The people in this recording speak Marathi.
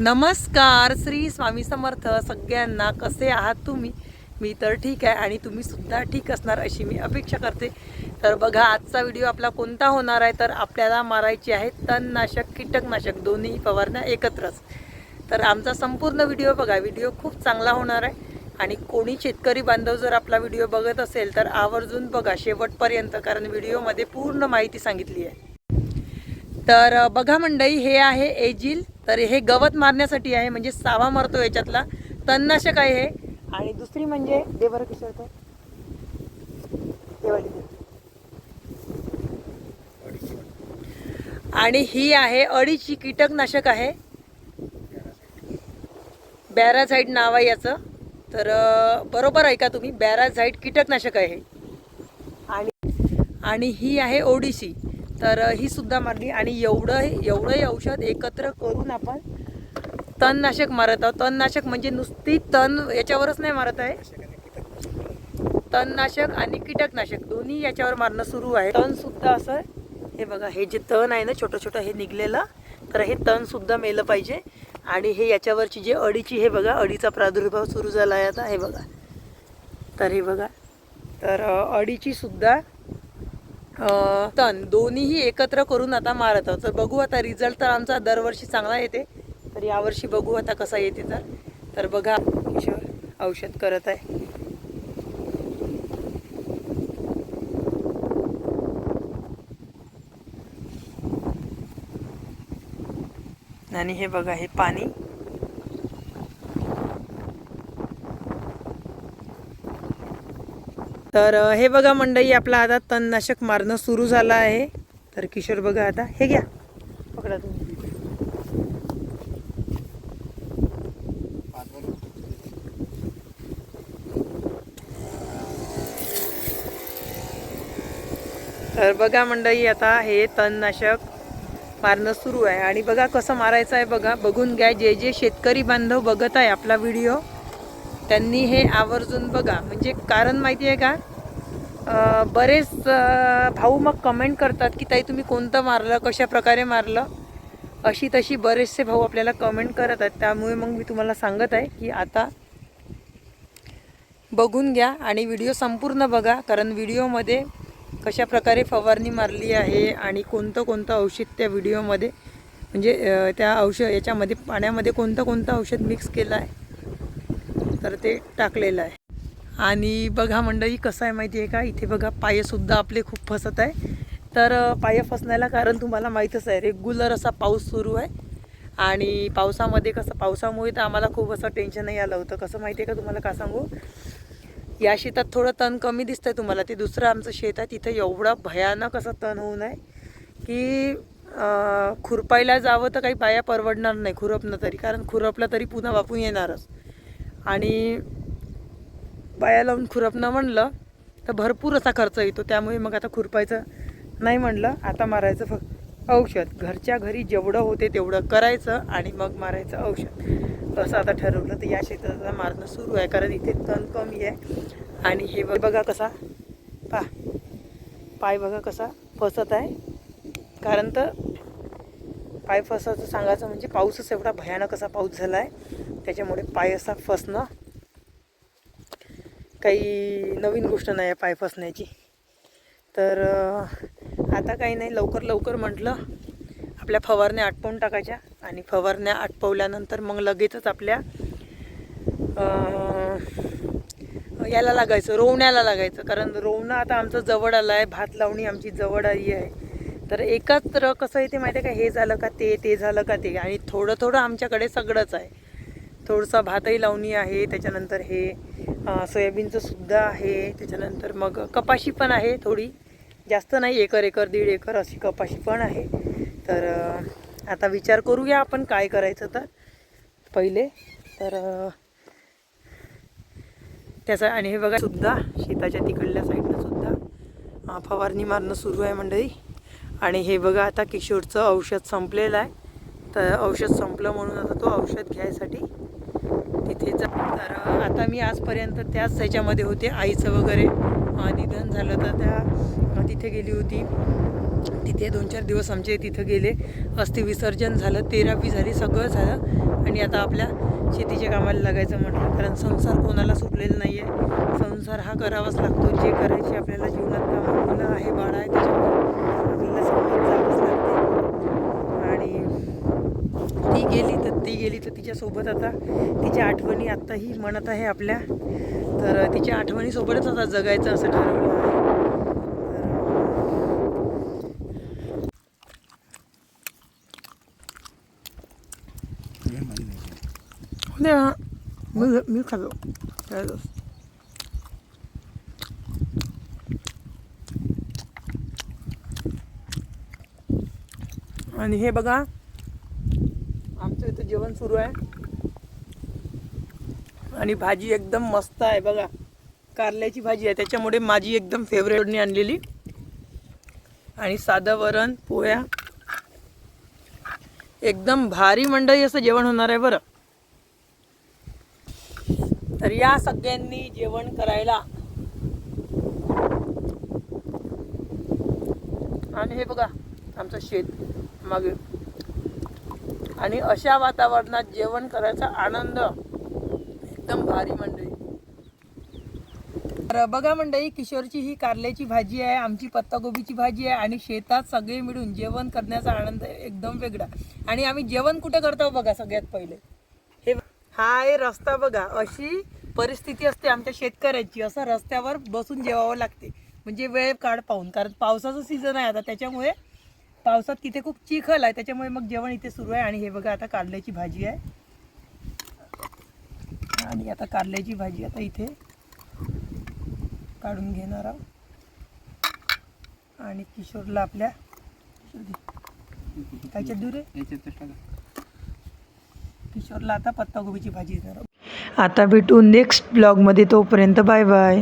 नमस्कार श्री स्वामी समर्थ सगळ्यांना कसे आहात तुम्ही? मी तर ठीक आहे आणि तुम्ही सुद्धा ठीक असणार अशी मी अपेक्षा करते. तर बघा आजचा व्हिडिओ आपला कोणता होणार आहे? तर आपल्याला मारायची आहे तणनाशक कीटकनाशक दोन्ही फवारण्या एकत्रच. तर आमचा संपूर्ण व्हिडिओ बघा व्हिडिओ खूप चांगला होणार आहे. आणि कोणी शेतकरी बांधव जर आपला व्हिडिओ बघत असेल तर आवर्जून बघा शेवटपर्यंत कारण व्हिडिओमध्ये पूर्ण माहिती सांगितली आहे. तर बघा मंडई हे आहे एजिल तर हे गवत मारण्यासाठी आहे म्हणजे सावा मरतो याच्यातला. तणनाशक आहे हे. आणि दुसरी म्हणजे दे बरं किशोर आणि ही आहे अडीची कीटकनाशक आहे. बॅराझाईड नाव आहे याचं. तर बरोबर आहे का तुम्ही? बॅराझाईड कीटकनाशक आहे हे. आणि आणि ही आहे ओडिसी. तर ही सुद्धा मारली आणि एवढं एवढंही औषध एकत्र करून आपण तणनाशक मारत आहोत. तणनाशक म्हणजे नुसती तण याच्यावरच नाही मारत आहे. तणनाशक आणि कीटकनाशक दोन्ही याच्यावर मारणं सुरू आहे. तण सुद्धा असं हे बघा हे जे तण आहे ना छोटं छोटं हे निघलेलं तर हे तण सुद्धा मेलं पाहिजे. आणि हे याच्यावरची जे अडीची हे बघा अडीचा प्रादुर्भाव सुरू झाला आहे आता हे बघा. तर हे बघा. तर अडीची सुद्धा तण दोन्हीही एकत्र करून आता मारत आहोत तर बघू आता रिझल्ट तर आमचा दरवर्षी चांगला येते. तर यावर्षी बघू आता कसा येते तर. तर बघा औषध करत आहे. आणि हे बघा हे पाणी. तर हे बघा मंडई आपला आता तणनाशक मारणं सुरू झालं आहे. तर किशोर बघा आता हे घ्या. पकडा तुम्ही. तर बघा मंडई आता हे तणनाशक मारणं सुरू आहे. आणि बघा कसं मारायचं आहे बघा. बघून घ्या जे जे शेतकरी बांधव बघत आहे आपला व्हिडिओ. त्यांनी हे आवर्जून बघा. म्हणजे कारण माहिती आहे का? बरेच भाऊ मग कमेंट करतात की ताई तुम्ही कोणतं मारलं? कशा प्रकारे मारलं? अशी तशी बरेचसे भाऊ आपल्याला कमेंट करत आहेत. त्यामुळे मग मी तुम्हाला सांगत आहे की आता बघून घ्या आणि व्हिडिओ संपूर्ण बघा. कारण व्हिडिओमध्ये कशा प्रकारे फवारणी मारली आहे आणि कोणतं कोणतं औषध त्या व्हिडिओमध्ये म्हणजे त्या औषध याच्यामध्ये पाण्यामध्ये कोणतं कोणतं औषध मिक्स केलं आहे. तर ते टाकलेलं आहे. आणि बघा मंडळी कसं आहे माहिती आहे का? इथे बघा पायसुद्धा आपले खूप फसत आहे. तर पाय फसण्याला कारण तुम्हाला माहीतच आहे रेग्युलर असा पाऊस सुरू आहे. आणि पावसामध्ये कसं पावसामुळे तर आम्हाला खूप असं टेन्शनही आलं होतं. कसं माहिती आहे का तुम्हाला का सांगू? या शेतात थोडं तण कमी दिसतं आहे तुम्हाला. ते दुसरं आमचं शेत आहे. तिथं एवढं भयानक असं तण होऊ नये की खुरपायला जावं तर काही पाया परवडणार नाही. खुरपणं तरी. कारण खुरपलं तरी पुन्हा वापून येणारच. आणि पाया लावून खुरपणं म्हणलं तर भरपूर असा खर्च येतो. त्यामुळे मग आता खुरपायचं नाही म्हणलं. आता मारायचं फक्त औषध. घरच्या घरी जेवढं होते तेवढं करायचं आणि मग मारायचं औषध. असं आता ठरवलं तर या शेताचा मारणं सुरू आहे. कारण इथे तण कमी आहे. आणि हे बघा कसा पा पाय बघा कसा फसत आहे. कारण तर पाय फसायचं सांगायचं म्हणजे पाऊसच एवढा भयानक असा पाऊस झाला आहे त्याच्यामुळे पाय असा फसणं. काही नवीन गोष्ट नाही आहे पाय फसण्याची. तर आता काही नाही लवकर लवकर म्हटलं आपल्या फवारण्या आटपवून टाकायच्या. आणि फवारण्या आटपवल्यानंतर मग लगेचच आपल्या याला लागायचं रोवण्याला लागायचं. कारण रोवणं आता आमचं जवळ आलं आहे भात लावणी आमची जवळ आली आहे. तर एकत्र कसं आहे ते माहिती आहे का? हे झालं का ते ते झालं का ते? आणि थोडं थोडं आमच्याकडे सगळंच आहे. थोडंसं भातही लावणी आहे त्याच्यानंतर हे सोयाबीनचं सुद्धा आहे. त्याच्यानंतर मग कपाशी पण आहे थोडी. जास्त नाही एकर एकर दीड एकर अशी कपाशी पण आहे. तर आता विचार करूया आपण काय करायचं तर. पहिले तर त्याचा आणि हे बघा सुद्धा शेताच्या तिकडल्या साईडनं सुद्धा फवारणी मारणं सुरू आहे मंडळी. आणि हे बघा आता किशोरचं औषध संपलेलं आहे. तर औषध संपलं म्हणून आता तो औषध घ्यायसाठी तिथे जा तर आता मी आजपर्यंत त्याच त्याच्यामध्ये होते आईचं वगैरे. निधन झालं तर त्या तिथे गेली होती. तिथे दोन चार दिवस आमचे तिथं गेले. अस्थि विसर्जन झालं तेरावी झाली सगळं झालं. आणि आता आपल्या शेतीच्या कामाला लागायचं म्हटलं कारण संसार कोणाला सुटलेला नाही आहे संसार हा करावाच लागतो. जे करायचे आपल्याला जीवनात काम मुलं आहे बाळ आहे त्याच्यामुळे आपल्याला समोर जावंच लागते. आणि ती गेली तर ती गेली तर तिच्यासोबत आता तिच्या आठवणी आत्ताही म्हणत आहे आपल्या. तर तिच्या आठवणीसोबतच आता जगायचं असं ठरवलं मी मी खातो. आणि हे बघा आमचं इथं जेवण सुरू आहे. आणि भाजी एकदम मस्त आहे बघा. कारल्याची भाजी आहे. त्याच्यामुळे माझी एकदम फेवरेटनी आणलेली. आणि साधं वरण पोळ्या. एकदम भारी मंडळी असं जेवण होणार आहे बरं. तर या सगळ्यांनी जेवण करायला. आणि हे बघा आमचं शेत मागे. आणि अशा वातावरणात जेवण करायचा आनंद. एकदम भारी मंडळी तर बघा मंडळी किशोरची ही कारल्याची भाजी आहे आमची पत्तागोबीची भाजी आहे आणि शेतात सगळे मिळून जेवण करण्याचा आनंद एकदम वेगळा. आणि आम्ही जेवण कुठे करतो बघा सगळ्यात पहिले. हे हा आहे रस्ता बघा. अशी परिस्थिती असते आमच्या शेतकऱ्यांची. असं रस्त्यावर बसून जेवावं लागते. म्हणजे वेळ काढ पाहून. कारण पावसाचं सीझन आहे आता. त्याच्यामुळे पावसात तिथे खूप चिखल आहे. त्याच्यामुळे मग जेवण इथे सुरू आहे. आणि हे बघा आता कारल्याची भाजी आहे. आणि आता कारल्याची भाजी आता इथे काढून घेणार आहोत. आणि किशोरला आपल्या कायच्या दूर? आहे किशोरला आता पत्ताकोबीची भाजी देणार आहोत. आता भेटू नेक्स्ट ब्लॉगमध्ये तोपर्यंत बाय बाय